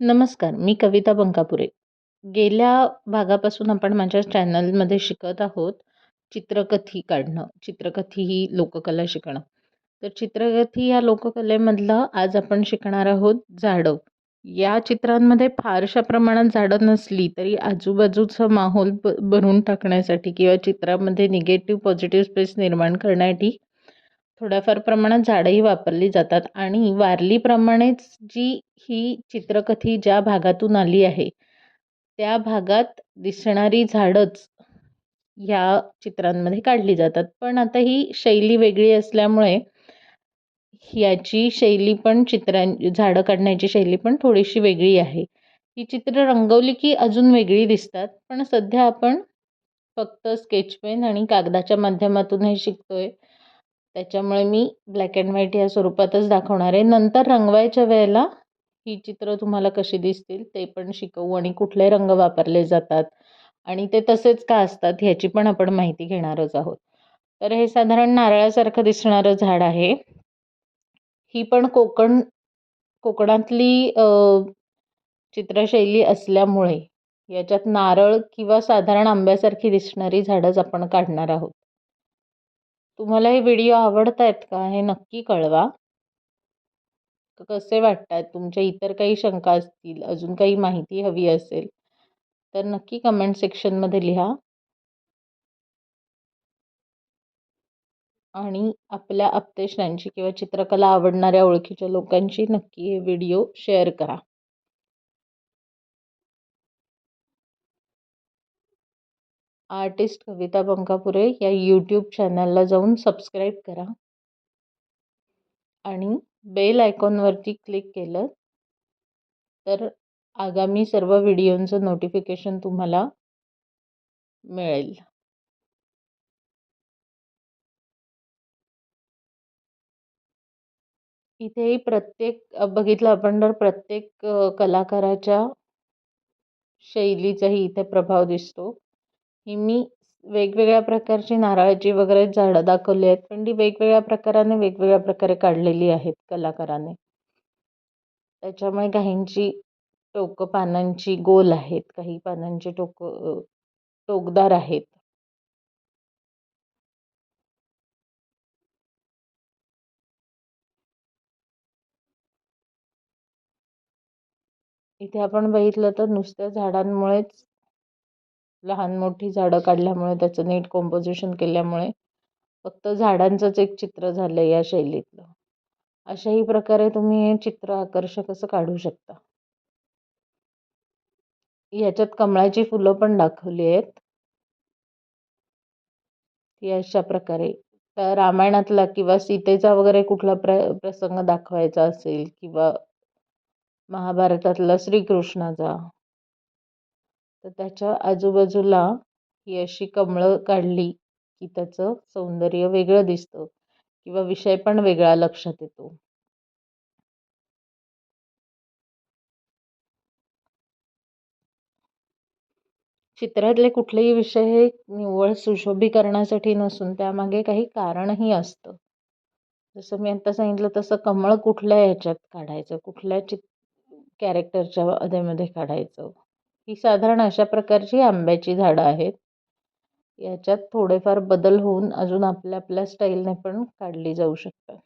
नमस्कार मी कविता बंकापुरे. गेल्या भागापासून आपण माझ्या चॅनलमध्ये शिकत आहोत चित्रकथी काढणं. चित्रकथी ही लोककला शिकणं. तर चित्रकथी या लोककलेमधलं आज आपण शिकणार आहोत झाडं. या चित्रांमध्ये फारशा प्रमाणात झाडं नसली तरी आजूबाजूचा माहोल ब भरून टाकण्यासाठी किंवा चित्रामध्ये निगेटिव्ह पॉझिटिव्ह स्पेस निर्माण करण्यासाठी थोड्याफार प्रमाणात झाडंही वापरली जातात आणि वारलीप्रमाणेच जी ही चित्रकथी ज्या भागातून आली आहे त्या भागात दिसणारी झाडंच ह्या चित्रांमध्ये काढली जातात. पण आता ही शैली वेगळी असल्यामुळे याची शैली पण चित्रां झाडं काढण्याची शैली पण थोडीशी वेगळी आहे. ही चित्र रंगवली की अजून वेगळी दिसतात पण सध्या आपण फक्त स्केच पेन आणि कागदाच्या माध्यमातून हे शिकतोय. त्याच्यामुळे मी ब्लॅक अँड व्हाईट या स्वरूपातच दाखवणार आहे. नंतर रंगवायच्या वेळेला ही चित्र तुम्हाला कशी दिसतील ते पण शिकवू आणि कुठले रंग वापरले जातात. आणि ते तसेच का असतात ह्याची पण आपण माहिती घेणारच आहोत. तर हे साधारण नारळासारखं दिसणारं झाड आहे. ही पण कोकण कोकणातली चित्रशैली असल्यामुळे याच्यात नारळ किंवा साधारण आंब्यासारखी दिसणारी झाडंच आपण काढणार आहोत. तुम्हाला हे व्हिडिओ आवडत आहेत का हे नक्की कळवा. कसे वाटत आहेत तुमच्या इतर काही शंका असतील अजून काही माहिती हवी असेल तर नक्की कमेंट सेक्शनमध्ये लिहा. आणि आपल्या अप्तेशनांची किंवा चित्रकला आवडणाऱ्या ओळखीच्या लोकांशी नक्की हे व्हिडिओ शेअर करा. आर्टिस्ट कविता बंकापुरे या यूट्यूब चॅनलला जाऊन सबस्क्राईब करा. आणि बेल आयकॉनवरती क्लिक केलं तर आगामी सर्व व्हिडिओंचं नोटिफिकेशन तुम्हाला मिळेल. इथेही प्रत्येक बघितलं आपण तर प्रत्येक कलाकाराच्या शैलीचाही इथे प्रभाव दिसतो. ही मी वेगवेगळ्या प्रकारची नारळाची वगैरे झाडं दाखवली आहेत पण ती वेगवेगळ्या प्रकाराने वेगवेगळ्या प्रकारे काढलेली आहेत कलाकाराने. त्याच्यामुळे काहींची टोकं पानांची गोल आहेत काही पानांची टोकं टोकदार आहेत. इथे आपण बघितलं तर नुसत्या झाडांमुळेच लहान मोठी झाडं काढल्यामुळे त्याचं नीट कॉम्पोजिशन केल्यामुळे फक्त झाडांचंच एक चित्र झालं या शैलीतलं. अशाही प्रकारे तुम्ही हे चित्र आकर्षक असं काढू शकता. याच्यात कमळाची फुलं पण दाखवली आहेत. ती अशा प्रकारे. रामायणातला किंवा सीतेचा वगैरे कुठला प्र प्रसंग दाखवायचा असेल किंवा महाभारतातला श्रीकृष्णाचा तर त्याच्या आजूबाजूला ही अशी कमळं काढली की त्याचं सौंदर्य वेगळं दिसतं किंवा विषय पण वेगळा लक्षात येतो. चित्रातले कुठलेही विषय हे निव्वळ सुशोभीकरणासाठी नसून त्यामागे काही कारणही असतं. जसं मी आता सांगितलं तसं कमळ कुठल्या ह्याच्यात काढायचं? कुठल्या चित कॅरेक्टरच्या अध्यामध्ये काढायचं? ही साधारण अशा प्रकारची आंब्याची झाडं आहेत. याच्यात थोडेफार बदल होऊन अजून आपल्या आपल्या स्टाईलने पण काढली जाऊ शकतात.